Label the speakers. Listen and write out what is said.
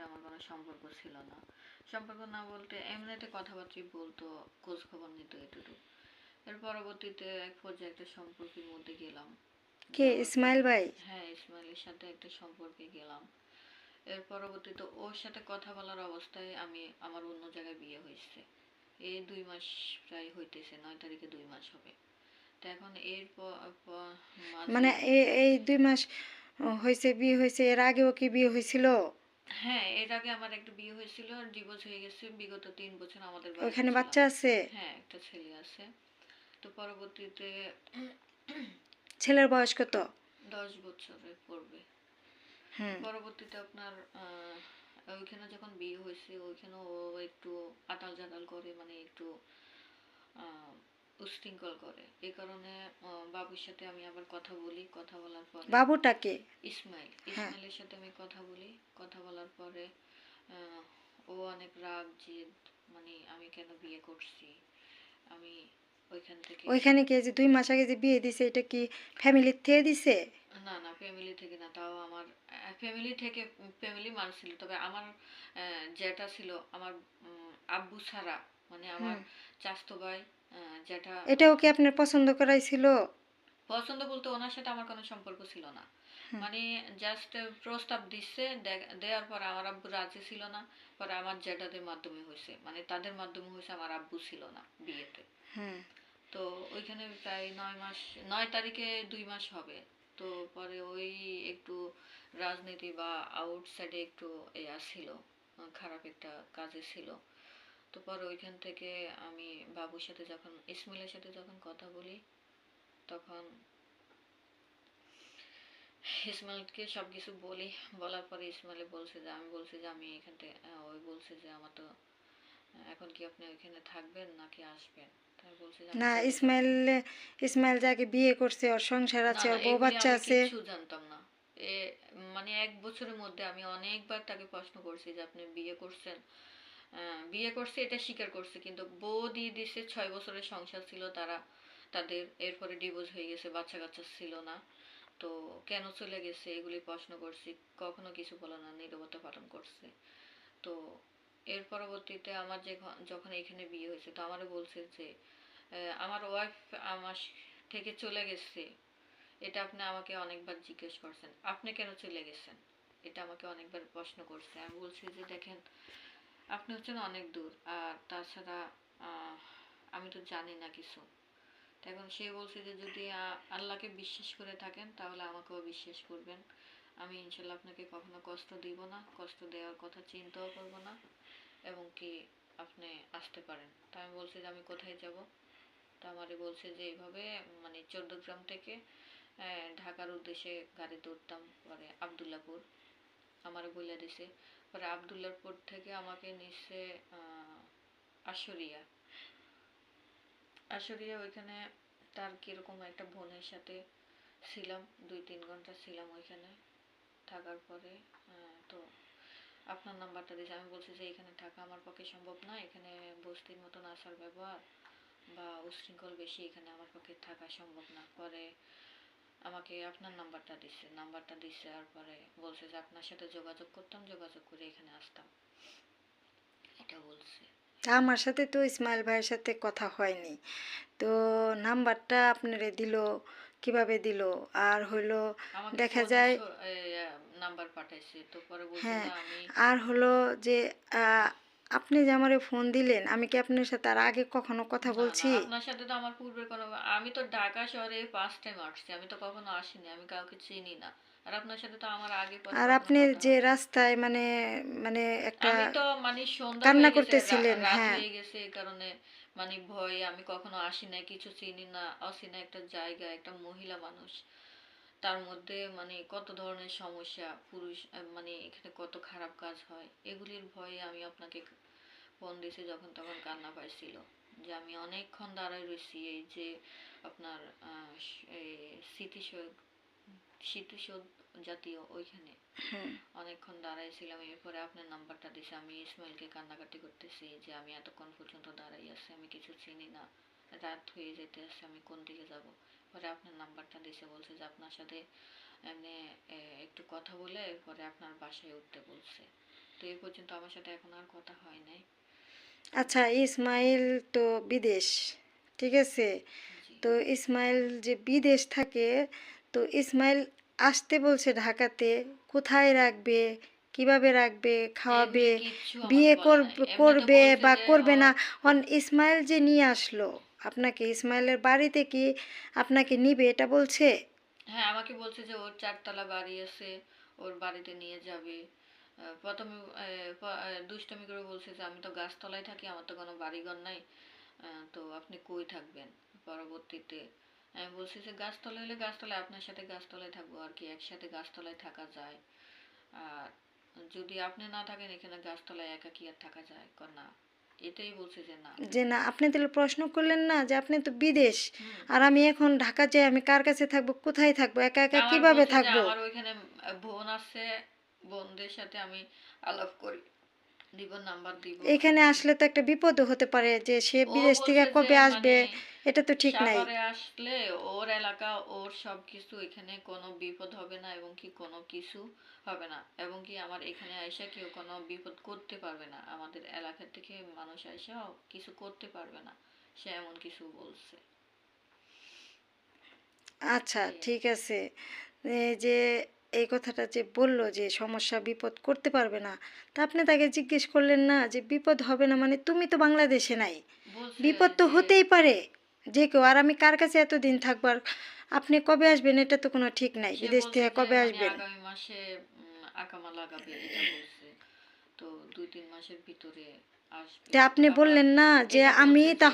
Speaker 1: সাথে আমার কোনো সম্পর্ক ছিল না। সম্পর্ক না বলতে এমনিতে কথাবার্তাই বলতো খোঁজ খবর নিত এটুকু এর পরবর্তীতে এক পর্যায়ে একটা সম্পর্কের মধ্যে গেলাম।
Speaker 2: কে? ইসমাইল ভাই?
Speaker 1: হ্যাঁ ইসমাইলের সাথে একটা সম্পর্কে গেলাম। এর পরবর্তীতে ওর সাথে কথা বলার অবস্থায় আমি আমার অন্য জায়গায় বিয়ে হয়েছে। এই দুই মাস প্রায় হইতেছে নয় তারিখে দুই মাস হবে। তো এখন এর
Speaker 2: মানে এই দুই মাস হয়েছে বিয়ে হয়েছে এর আগেও কি বিয়ে হয়েছিল
Speaker 1: হ্যাঁ এর আগে আমার একটা বিয়ে হয়েছিল ডিভোর্স হয়ে গেছে। বিগত তিন বছর আমাদের বাড়িতে
Speaker 2: ওখানে। বাচ্চা আছে?
Speaker 1: হ্যাঁ একটা ছেলে আছে। তো পরবর্তীতে
Speaker 2: ছেলের বয়স কত?
Speaker 1: দশ বছরের পড়বে
Speaker 2: হুম।
Speaker 1: পরবর্তীতে আপনার আহ, ওইখানে যখন বিয়ে হয়েছে ওইখানে ও একটু আটাল জাটাল করে মানে একটু উশৃঙ্খল করে। এই কারণে বাবুর সাথে আমি আবার কথা বলি। কথা বলার পরে
Speaker 2: বাবুটাকে
Speaker 1: ইসমাইল।
Speaker 2: হ্যাঁ।
Speaker 1: ইসমাইলের সাথে আমি কথা বলি। কথা বলার পরে ও অনেক রাগ জেদ মানে আমি কেন বিয়ে করছি? আমি ওইখান থেকে
Speaker 2: ওইখানে কি যে দুই মাস আগে যে বিয়ে দিছে এটা কি ফ্যামিলির থেকে দিছে?
Speaker 1: না না ফ্যামিলি থেকে না তাও আমার ফ্যামিলি থেকে ফ্যামিলি মানুষ ছিল। তবে আমার যেটা ছিল আমার আব্বু ছাড়া। মানে আমার। চাস্তো ভাই যেটা
Speaker 2: এটাও কি আপনার পছন্দ করাইছিল
Speaker 1: পছন্দ বলতে ওনার সাথে আমার কোনো সম্পর্ক ছিল না। মানে জাস্ট প্রস্তাব দিচ্ছে দেওয়ার পর আমার আব্বু রাজি ছিল না পরে আমার জেঠাদের মাধ্যমে হয়েছে মানে তাদের মাধ্যমে হয়েছে আমার আব্বু ছিল না বিয়েতে। তো ওইখানে প্রায় নয় মাস নয় তারিখে দুই মাস হবে। তো পরে ওই একটু রাজনীতি বা আউটসাইডে একটু এয়া ছিল খারাপ একটা কাজে ছিল। তো পরে ওইখান থেকে আমি বাবুর সাথে যখন ইসমাইলের সাথে যখন কথা বলি তখন ইসমাইলকে সব কিছু বলি। বলার পরে ইসমাইলে বলছে যে আমি বলছি যে আমি এখান থেকে ওই বলছে যে আমার তো এখন কি আপনি ওইখানে থাকবেন নাকি আসবেন?
Speaker 2: না ইসমাইল ইসমাইল যাকে বিয়ে করছে ওর সংসার আছে ওর বউ বাচ্চা আছে।
Speaker 1: কিচ্ছু জানতাম না। এ মানে এক বছরের মধ্যে আমি অনেকবার তাকে প্রশ্ন করছি যে আপনি বিয়ে করছেন? বিয়ে করছে, এটা স্বীকার করছে। কিন্তু বউ দিয়ে দিছে, ছয় বছরের সংসার ছিল তারা, তাদের এরপরে ডিভোর্স হয়ে গেছে বাচ্চা কাচ্চা ছিল না। তো কেন চলে গেছে, এগুলি প্রশ্ন করছি। কখনো কিছু বলে না, নীরবতা পালন করছে। তো এর পরবর্তীতে আমার যে যখন এখানে বিয়ে হয়েছে, তো আমারও বলছে যে আমার ওয়াইফ আমার থেকে চলে গেছে। এটা আপনি আমাকে অনেকবার জিজ্ঞেস করছেন, আপনি কেন চলে গেছেন? এটা আমাকে অনেকবার প্রশ্ন করছে। আমি বলছি যে, দেখেন আপনি হচ্ছেন অনেক দূর, আর তাছাড়া আমি তো জানি না কিছু। এখন সে বলছে যে যদি আল্লাহকে বিশ্বাস করে থাকেন, তাহলে আমাকেও বিশ্বাস করবেন। আমি ইনশাল্লাহ আপনাকে কখনো কষ্ট দিব না, কষ্ট দেওয়ার কথা চিন্তাও করব না, এবং কি আপনি আসতে পারেন। তো আমি বলছি যে আমি কোথায় যাব? তো আমারে বলছে যে এইভাবে মানে চৌদ্দগ্রাম থেকে ঢাকার উদ্দেশ্যে গাড়িতে উঠতাম পরে আবদুল্লাপুর। আমার বলে দিছে পরে আবদুল্লাপুর থেকে আমাকে আহ, আশুরিয়া। আশুরিয়া ওইখানে তার কীরকম একটা বোনের সাথে ছিলাম দুই তিন ঘণ্টা ছিলাম ওইখানে। থাকার পরে তো আপনার নাম্বারটা দিয়েছে আমি বলছি যে এখানে থাকা আমার পক্ষে সম্ভব না। এখানে বস্তির মতন আসার ব্যবহার বা উশৃঙ্খল বেশি এখানে আমার পক্ষে থাকা সম্ভব না। পরে আমাকে আপনার নাম্বারটা দিচ্ছে নাম্বারটা দিচ্ছে আর পরে বলছে যে আপনার সাথে যোগাযোগ করতাম যোগাযোগ করে এখানে আসতাম। এটা বলছে।
Speaker 2: আমার সাথে তো ইসমাইল ভাইয়ের সাথে কথা হয়নি। তো নাম্বারটা আপনারে দিল কীভাবে দিল? আর হলো দেখা যায়
Speaker 1: নাম্বার পাঠাইছে। তো পরে
Speaker 2: হ্যাঁ, আর হলো যে আহ, আপনি যে আমারে ফোন দিলেন আমি কি আপনার সাথে আর আগে কখনো কথা বলছি?
Speaker 1: আপনার সাথে তো আমার পূর্বে কোনো আমি তো ঢাকা শহরে ফার্স্ট টাইম আসছি আমি তো কখনো আসিনি আমি কাউকে চিনি না। আর আপনার সাথে তো আমার আগে
Speaker 2: আর আপনি যে রাস্তায় মানে মানে একটা
Speaker 1: আমি তো মানে সন্ধ্যা
Speaker 2: কান্না করতেছিলেন, হ্যাঁ।
Speaker 1: হয়ে গেছে এই কারণে মানে ভয় আমি কখনো আসি না কিছু চিনি না অচিনা একটা জায়গা একটা মহিলা মানুষ। তার মধ্যে মানে কত ধরনের সমস্যা পুরুষ মানে এখানে কত খারাপ কাজ হয় এগুলির ভয়ে আমি আপনাকে ফোন দিয়েছি যখন তখন কান্না পাইছিল যে আমি অনেকক্ষণ দাঁড়ায় রয়েছি এই যে আপনার আহ, স- এই স্মৃতিসৌধ স্মৃতিসৌধ জাতীয় ওইখানে।
Speaker 2: হুম,
Speaker 1: অনেকক্ষণ দাঁড়াইছিলাম এরপরে আপনার নাম্বারটা দিছে আমি ইসমাইলকে কান্নাকাটি করতেছি যে আমি এতক্ষণ পর্যন্ত দাঁড়াই আছি আমি কিছু চিনি না রাত হয়ে যেতে আসছে আমি কোন দিকে যাব? পরে আপনার নাম্বারটা দিছে বলছে যে আপনার সাথে এমনি একটু কথা বলে এরপরে আপনার বাসায় উঠতে বলছে। তো এই পর্যন্ত আমার সাথে এখন আর কথা হয় নাই।
Speaker 2: আচ্ছা ইসমাইল তো বিদেশ ঠিক আছে? তো ইসমাইল যে বিদেশ থাকে তো ইসমাইল আসতে বলছে ঢাকাতে কোথায় রাখবে কীভাবে রাখবে খাওয়াবে বিয়ে করবে বা করবে না। অন ইসমাইল যে নিয়ে আসলো আপনাকে ইসমাইলের বাড়িতে কি আপনাকে নিবে এটা বলছে?
Speaker 1: হ্যাঁ আমাকে বলছে যে ওর চারতলা বাড়ি আছে, ওর বাড়িতে নিয়ে যাবে। প্রথমে দুষ্টামি করে বলছে যে আমি তো গাছতলায় থাকি, আমার তো কোনো বাড়িঘর নাই। তো আপনি কই থাকবেন পরবর্তীতে? আমি বলছি যে গাছতলায় হলে গাছতলায়, আপনার সাথে গাছতলায় থাকব আর কি, একসাথে গাছতলায় থাকা যায়। আর যদি আপনি না থাকেন, এখানে গাছতলায় একা কি আর থাকা যায় না। এটাই বলছে যে না।
Speaker 2: যে না আপনি তাহলে প্রশ্ন করলেন না যে আপনি তো বিদেশ। আর আমি এখন ঢাকা যাই আমি কার কাছে থাকব কোথায় থাকব একা একা কীভাবে থাকব?
Speaker 1: আমার ওইখানে বোন আছে বোনদের সাথে আমি আলাপ করি।
Speaker 2: এখানে আসলে তো একটা বিপদও হতে পারে যে সে বিদেশ থেকে কবে আসবে
Speaker 1: মানে
Speaker 2: এটা তো ঠিক নাই।
Speaker 1: আসলে ওর এলাকা ওর সব কিছু এখানে কোনো বিপদ হবে না এবং কি কোনো কিছু হবে না। এবং কি আমার এখানে আইসা কেউ কোনো বিপদ করতে পারবে না। আমাদের এলাকা থেকে মানুষ আইসা কিছু করতে পারবে না। সে এমন কিছু বলছে।
Speaker 2: আচ্ছা ঠিক আছে। এই যে এই কথাটা যে বলল যে সমস্যা বিপদ করতে পারবে না তা আপনি তাকে জিজ্ঞেস করলেন না যে বিপদ হবে না মানে তুমি তো বাংলাদেশে নাই। বিপদ তো হতেই পারে। যে কেউ আর আমি কার কাছে এতদিন থাকব? আর আপনি কবে আসবেন? এটা তো কোনো ঠিক নাই। বিদেশ থেকে কবে আসবেন?
Speaker 1: মাসে আকামা লাগাবে এটা বলছে। তো দুই তিন মাসের ভিতরে আসবে।
Speaker 2: তা আপনি বললেন না যে আমি